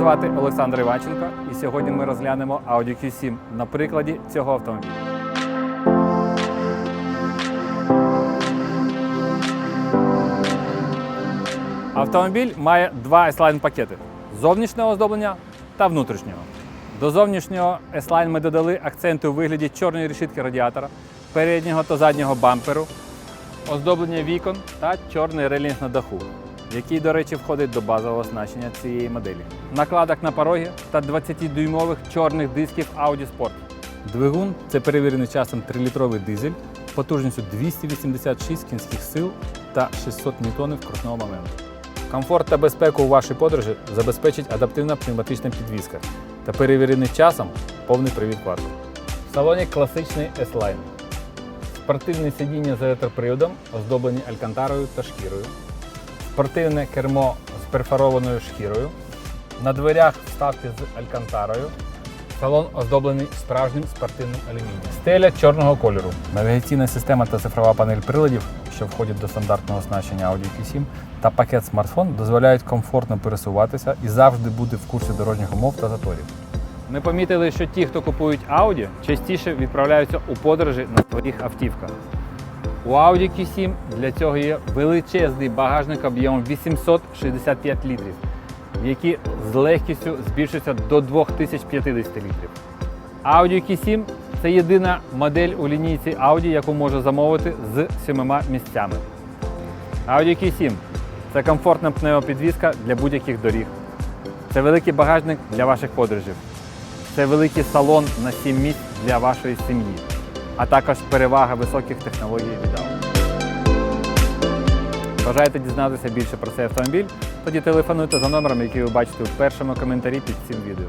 звати Олександр Іванченко, і сьогодні ми розглянемо Audi Q7 на прикладі цього автомобіля. Автомобіль має два S-Line пакети зовнішнього оздоблення та внутрішнього. До зовнішнього S-Line ми додали акценти у вигляді чорної решітки радіатора, переднього та заднього бамперу, оздоблення вікон та чорний релінг на даху, який, до речі, входить до базового оснащення цієї моделі. Накладок на пороги та 20-дюймових чорних дисків Audi Sport. Двигун це перевірений часом 3-літровий дизель потужністю 286 кінських сил та 600 ньютонів крутного моменту. Комфорт та безпеку у вашій подорожі забезпечить адаптивна пневматична підвізка та перевірений часом повний привід кварту. В салоні класичний S-Line. Спортивне сидіння з електроприводом, оздоблені алькантарою та шкірою. Спортивне кермо з перфорованою шкірою. На дверях вставки з алькантарою. Салон оздоблений справжнім спортивним алюмінієм. Стеля чорного кольору. Навігаційна система та цифрова панель приладів, що входять до стандартного оснащення Audi Q7, та пакет смартфон дозволяють комфортно пересуватися і завжди бути в курсі дорожніх умов та заторів. Ми помітили, що ті, хто купують Audi, частіше відправляються у подорожі на своїх автівках. У Audi Q7 для цього є величезний багажник об'ємом 865 літрів, який з легкістю збільшується до 2050 літрів. Audi Q7 це єдина модель у лінійці Audi, яку можна замовити з сімома місцями. Audi Q7 це комфортна пневмопідвізка для будь-яких доріг. Це великий багажник для ваших подорожів. Це великий салон на 7 місць для вашої сім'ї, а також перевага високих технологій від Бажаєте дізнатися більше про цей автомобіль? Тоді телефонуйте за номером, який ви бачите у першому коментарі під цим відео.